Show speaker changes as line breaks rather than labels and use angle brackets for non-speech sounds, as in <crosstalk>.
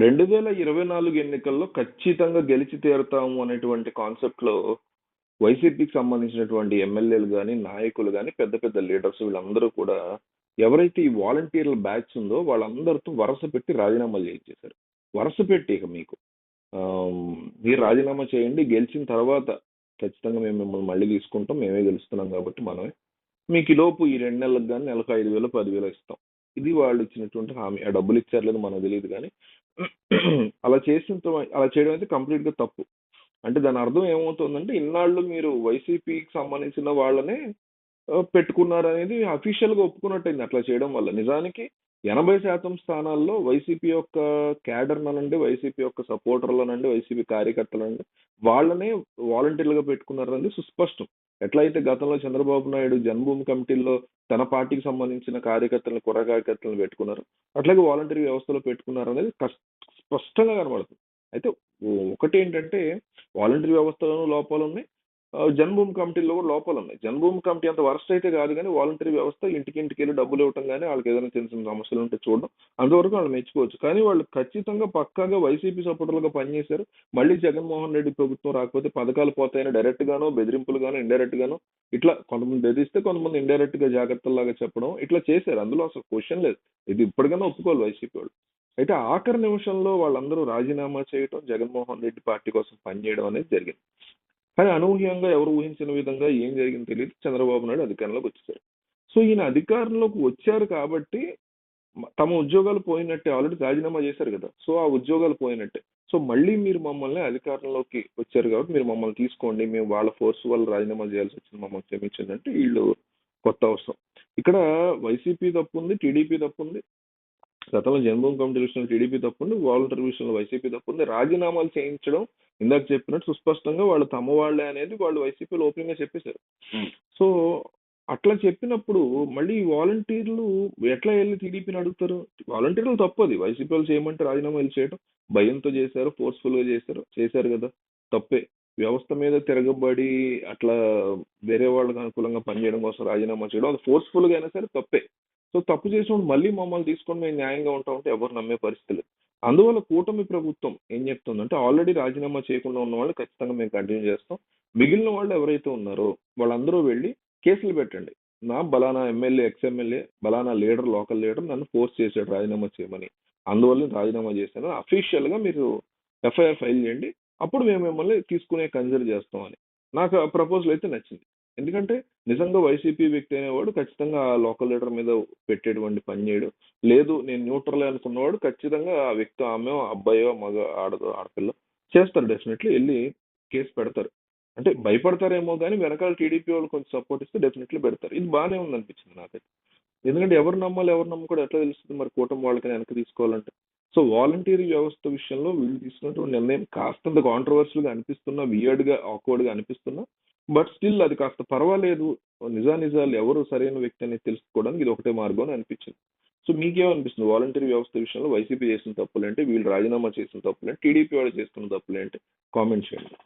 రెండు వేల ఇరవై నాలుగు ఎన్నికల్లో ఖచ్చితంగా గెలిచి తీరుతాము అనేటువంటి కాన్సెప్ట్లో వైసీపీకి సంబంధించినటువంటి ఎమ్మెల్యేలు కానీ నాయకులు కానీ పెద్ద పెద్ద లీడర్స్ వీళ్ళందరూ కూడా ఎవరైతే ఈ వాలంటీర్ల బ్యాచ్ ఉందో వాళ్ళందరితో వరుస పెట్టి రాజీనామాలు చేయించేశారు. వరుస పెట్టి ఇక మీకు. మీరు రాజీనామా చేయండి గెలిచిన తర్వాత ఖచ్చితంగా మేము మిమ్మల్ని మళ్ళీ తీసుకుంటాం మేమే గెలుస్తున్నాం కాబట్టి మనమే. మీకు ఈ లోపు ఈ రెండు నెలలకు కానీ నెలకు ఐదు వేలు పదివేలు ఇస్తాం. ఇది వాళ్ళు ఇచ్చినటువంటి హామీ. ఆ డబ్బులు ఇచ్చారు లేదు మనకు తెలియదు కానీ <clears throat> అలా చేసిన అలా చేయడం అయితే కంప్లీట్గా తప్పు. అంటే దాని అర్థం ఏమవుతుందంటే ఇన్నాళ్ళు మీరు వైసీపీకి సంబంధించిన వాళ్ళనే పెట్టుకున్నారనేది పెట్టుకున్నారు అనేది అఫీషియల్గా ఒప్పుకున్నట్టయింది. అట్లా చేయడం వల్ల నిజానికి ఎనభై శాతం స్థానాల్లో వైసీపీ యొక్క క్యాడర్లనండి వైసీపీ యొక్క సపోర్టర్లనండి వైసీపీ కార్యకర్తలనండి వాళ్ళనే వాలంటీర్లుగా పెట్టుకున్నారనేది సుస్పష్టం. ఎట్లయితే గతంలో చంద్రబాబు నాయుడు జన్మభూమి కమిటీల్లో తన పార్టీకి సంబంధించిన కార్యకర్తలను కుర్ర కార్యకర్తలను పెట్టుకున్నారు. అట్లాగే వాలంటరీ వ్యవస్థలో పెట్టుకున్నారు అనేది స్పష్టంగా కనబడుతుంది. అయితే ఒకటి ఏంటంటే వాలంటరీ వ్యవస్థలోనూ లోపాలు ఉన్నాయి జన్మభూమి కమిటీలో కూడా లోపాలు ఉన్నాయి జన్మభూమి కమిటీ అంత వరస్ట్ అయితే కాదు కానీ వాలంటరీ వ్యవస్థ ఇంటికి ఇంటికి వెళ్ళి డబ్బులు ఇవ్వటం కానీ వాళ్ళకి ఏదైనా చిన్న చిన్న సమస్యలు ఉంటే చూడడం అంతవరకు వాళ్ళు మెచ్చుకోవచ్చు. కానీ వాళ్ళు ఖచ్చితంగా పక్కాగా వైసీపీ సపోర్టర్లుగా పనిచేశారు. మళ్ళీ జగన్మోహన్ రెడ్డి ప్రభుత్వం రాకపోతే పథకాలు పోతాయని డైరెక్ట్ గానో బెదిరింపులు గానో ఇండైరెక్ట్ గానో ఇట్లా కొంతమంది బెదిరిస్తే కొంతమంది ఇండైరెక్ట్గా జాగ్రత్తలాగా చెప్పడం ఇట్లా చేశారు. అందులో అసలు క్వశ్చన్ లేదు. ఇది ఇప్పటికైనా ఒప్పుకోవాలి వైసీపీ వాళ్ళు. అయితే ఆఖరి నిమిషంలో వాళ్ళందరూ రాజీనామా చేయడం జగన్మోహన్ రెడ్డి పార్టీ కోసం పనిచేయడం అనేది జరిగింది. కానీ అనూహ్యంగా ఎవరు ఊహించిన విధంగా ఏం జరిగిందో తెలియదు. చంద్రబాబు నాయుడు అధికారంలోకి వచ్చేసారు. సో ఈయన అధికారంలోకి వచ్చారు కాబట్టి తమ ఉద్యోగాలు పోయినట్టే. ఆల్రెడీ రాజీనామా చేశారు కదా. సో ఆ ఉద్యోగాలు పోయినట్టే. సో మళ్ళీ మీరు మమ్మల్ని అధికారంలోకి వచ్చారు కాబట్టి మీరు మమ్మల్ని తీసుకోండి. మేము వాళ్ళ ఫోర్స్ వల్ల రాజీనామా చేయాల్సి వచ్చింది. మమ్మల్ని క్షమించండి అంటే వీళ్ళు కొత్త అవసరం. ఇక్కడ వైసీపీ తప్పు ఉంది టీడీపీ తప్పు ఉంది. గతంలో జన్మభూమి కమిటీ విషయంలో టీడీపీ తప్పుంది వాలంటీర్ విషయంలో వైసీపీ తప్పుంది రాజీనామాలు చేయించడం ఇందాక చెప్పినట్టు సుస్పష్టంగా వాళ్ళు తమ వాళ్ళే అనేది వాళ్ళు వైసీపీలో ఓపెన్గా చెప్పేశారు సో అట్లా చెప్పినప్పుడు మళ్ళీ వాలంటీర్లు ఎట్లా వెళ్ళి టీడీపీని అడుగుతారు? వాలంటీర్లు తప్పది వైసీపీ వాళ్ళు చేయమంటే రాజీనామా వెళ్ళి చేయడం భయంతో చేశారు ఫోర్స్ఫుల్గా చేశారు చేశారు కదా తప్పే. వ్యవస్థ మీద తిరగబడి అట్లా వేరే వాళ్ళకి అనుకూలంగా పనిచేయడం కోసం రాజీనామా చేయడం అది ఫోర్స్ఫుల్గా అయినా సరే తప్పే. సో తప్పు చేసినప్పుడు మళ్ళీ మమ్మల్ని తీసుకొని మేము న్యాయంగా ఉంటాం అంటే ఎవరు నమ్మే పరిస్థితులు అందువల్ల కూటమి ప్రభుత్వం ఏం చెప్తుందంటే ఆల్రెడీ రాజీనామా చేయకుండా ఉన్న వాళ్ళు ఖచ్చితంగా మేము కంటిన్యూ చేస్తాం. మిగిలిన వాళ్ళు ఎవరైతే ఉన్నారో వాళ్ళందరూ వెళ్ళి కేసులు పెట్టండి. నా బలానా ఎమ్మెల్యే ఎక్స్ ఎమ్మెల్యే బలానా లీడర్ లోకల్ లీడర్ నన్ను ఫోర్స్ చేశాడు రాజీనామా చేయమని. అందువల్ల రాజీనామా చేశాను. అఫీషియల్గా మీరు ఎఫ్ఐఆర్ ఫైల్ చేయండి. అప్పుడు మేము మిమ్మల్ని తీసుకునే కన్సిడర్ చేస్తామని నాకు ఆ ప్రపోజల్ అయితే నచ్చింది. ఎందుకంటే నిజంగా వైసీపీ వ్యక్తి అనేవాడు ఖచ్చితంగా ఆ లోకల్ లీడర్ మీద పెట్టేటువంటి పని చేయడు. లేదు నేను న్యూట్రల్ అనుకున్నవాడు ఖచ్చితంగా ఆ వ్యక్తి ఆమె అబ్బాయో మగ ఆడ ఆడపిల్ల చేస్తారు డెఫినెట్లీ వెళ్ళి కేసు పెడతారు. అంటే భయపడతారేమో కానీ వెనకాల టీడీపీ వాళ్ళు కొంచెం సపోర్ట్ ఇస్తే డెఫినెట్లీ పెడతారు. ఇది బాగానే ఉంది అనిపించింది నాకైతే. ఎందుకంటే ఎవరు నమ్మాలి ఎవరు నమ్మకూడదు ఎట్లా తెలుస్తుంది మరి కూటమి వాళ్ళకి వెనక్కి తీసుకోవాలంటే? సో వాలంటీర్ వ్యవస్థ విషయంలో వీళ్ళు తీసుకున్నటువంటి నిర్ణయం కాస్తంత కాంట్రవర్షియల్గా అనిపిస్తున్నా వియర్డ్గా ఆక్వర్డ్గా అనిపిస్తున్నా. బట్ స్టిల్ అది కాస్త పర్వాలేదు. నిజానిజాలు ఎవరు సరైన వ్యక్తి అనేది తెలుసుకోవడానికి ఇది ఒకటే మార్గం అని అనిపించింది. సో మీకేమనిపిస్తుంది? వాలంటీర్ వ్యవస్థ విషయంలో వైసీపీ చేసిన తప్పులేంటి? వీళ్ళు రాజీనామా చేసిన తప్పులేంటి? టీడీపీ వాళ్ళు చేస్తున్న తప్పులేంటి? కామెంట్ చేయండి.